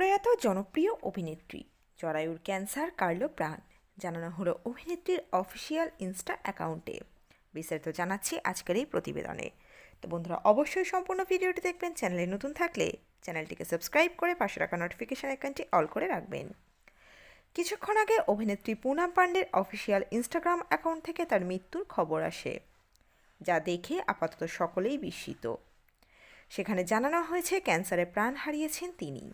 প্রয়াত জনপ্রিয় অভিনেত্রী, জরায়ুর ক্যান্সার কারল প্রাণ, জানানো হলো অভিনেত্রীর অফিসিয়াল ইনস্টা অ্যাকাউন্টে। বিস্তারিত জানাচ্ছি আজকের এই প্রতিবেদনে। তো বন্ধুরা, অবশ্যই সম্পূর্ণ ভিডিওটি দেখবেন, চ্যানেলে নতুন থাকলে চ্যানেলটিকে সাবস্ক্রাইব করে পাশে রাখা নোটিফিকেশন আইকনটি অল করে রাখবেন। কিছুক্ষণ আগে অভিনেত্রী পুনাম পান্ডের অফিসিয়াল ইনস্টাগ্রাম অ্যাকাউন্ট থেকে তার মৃত্যুর খবর আসে, যা দেখে আপাতত সকলেই বিস্মিত। সেখানে জানানো হয়েছে, ক্যান্সারে প্রাণ হারিয়েছেন তিনি।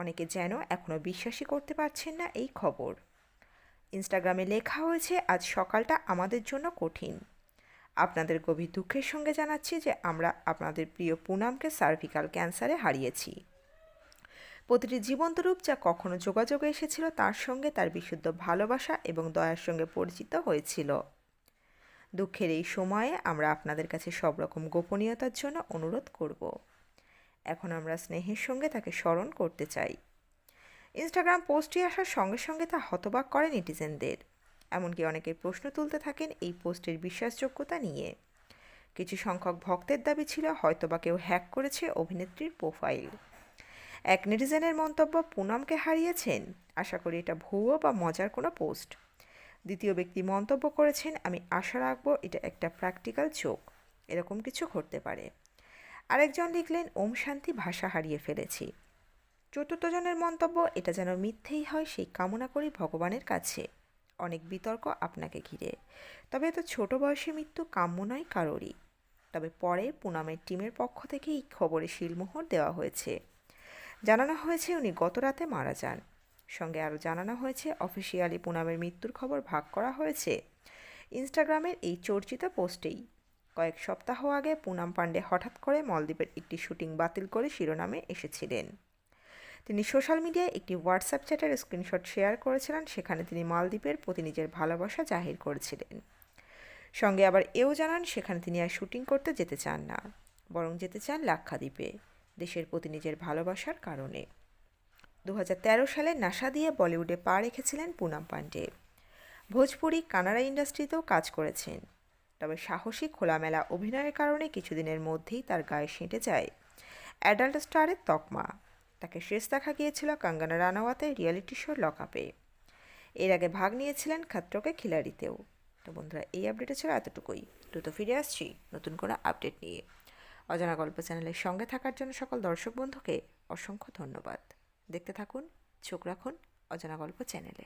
অনেকে যেন এখনও বিশ্বাসই করতে পারছেন না এই খবর। ইনস্টাগ্রামে লেখা হয়েছে, আজ সকালটা আমাদের জন্য কঠিন। আপনাদের গভীর দুঃখের সঙ্গে জানাচ্ছি যে আমরা আপনাদের প্রিয় পুনামকে সার্ভিক্যাল ক্যান্সারে হারিয়েছি। প্রতিটি জীবন্ত রূপ যা কখনো যোগাযোগে এসেছিল, তার সঙ্গে তার বিশুদ্ধ ভালোবাসা এবং দয়ার সঙ্গে পরিচিত হয়েছিল। দুঃখের এই সময়ে আমরা আপনাদের কাছে সব রকম গোপনীয়তার জন্য অনুরোধ করব। এখন আমরা স্নেহের সঙ্গে তাকে স্মরণ করতে চাই। ইনস্টাগ্রাম পোস্টটি আসার সঙ্গে সঙ্গে তা হতবাক করে নেটিজেনদের। এমনকি অনেকে প্রশ্ন তুলতে থাকেন এই পোস্টের বিশ্বাসযোগ্যতা নিয়ে। কিছু সংখ্যক ভক্তের দাবি ছিল হয়তোবা কেউ হ্যাক করেছে অভিনেত্রীর প্রোফাইল। এক নেটিজেনের মন্তব্য পুনমকে হারিয়েছেন। আশা করি এটা ভুয়ো বা মজার কোনো পোস্ট। দ্বিতীয় ব্যক্তি মন্তব্য করেছেন, আমি আশা রাখব এটা একটা প্র্যাকটিক্যাল চোখ এরকম কিছু ঘটতে পারে। আরেকজন লিখলেন, ওম শান্তি, ভাষা হারিয়ে ফেলেছি। চতুর্থজনের মন্তব্য, এটা যেন মিথ্যেই হয়, সেই কামনা করি ভগবানের কাছে। অনেক বিতর্ক আপনাকে ঘিরে। তবে এত ছোট বয়সে মৃত্যু কাম্য নয় কারোরই। তবে পরে পুনামের টিমের পক্ষ থেকে এই খবরে শিলমোহর দেওয়া হয়েছে। জানানো হয়েছে, উনি গত রাতে মারা যান। সঙ্গে আরও জানানো হয়েছে, অফিসিয়ালি পুনামের মৃত্যুর খবর ভাগ করা হয়েছে। ইনস্টাগ্রামের এই চর্চিত পোস্টেই। কয়েক সপ্তাহ আগে পুনাম পাণ্ডে হঠাৎ করে মলদ্বীপের একটি শুটিং বাতিল করে শিরোনামে এসেছিলেন। তিনি সোশ্যাল মিডিয়ায় একটি হোয়াটসঅ্যাপ চ্যাটের স্ক্রিনশট শেয়ার করেছিলেন, সেখানে তিনি মালদ্বীপের প্রতি নিজের ভালোবাসা জাহির করেছিলেন। সঙ্গে আবার এও জানান, সেখানে তিনি আর শুটিং করতে যেতে চান না, বরং যেতে চান লাক্ষাদ্বীপে, দেশের প্রতি নিজের ভালোবাসার কারণে। দু হাজার তেরো সালে নাসা দিয়ে বলিউডে পা রেখেছিলেন পুনাম পাণ্ডে। ভোজপুরি কানাডা ইন্ডাস্ট্রিতেও কাজ করেছেন। তবে সাহসী খোলামেলা অভিনয়ের কারণে কিছুদিনের মধ্যেই তার গায়ে সেঁটে যায়। অ্যাডাল্ট স্টারের তকমা। তাকে শেষ দেখা গিয়েছিল কাঙ্গানা রানাওয়াতের রিয়েলিটি শো লকআপে। এর আগে ভাগ নিয়েছিলেন খাত্রকে খিলাড়িতেও। তো বন্ধুরা, এই আপডেটে ছিল এতটুকুই। দ্রুত ফিরে আসছি নতুন কোনো আপডেট নিয়ে। অজানা গল্প চ্যানেলের সঙ্গে থাকার জন্য সকল দর্শক বন্ধুকে অসংখ্য ধন্যবাদ। দেখতে থাকুন, চোখ রাখুন অজানা গল্প চ্যানেলে।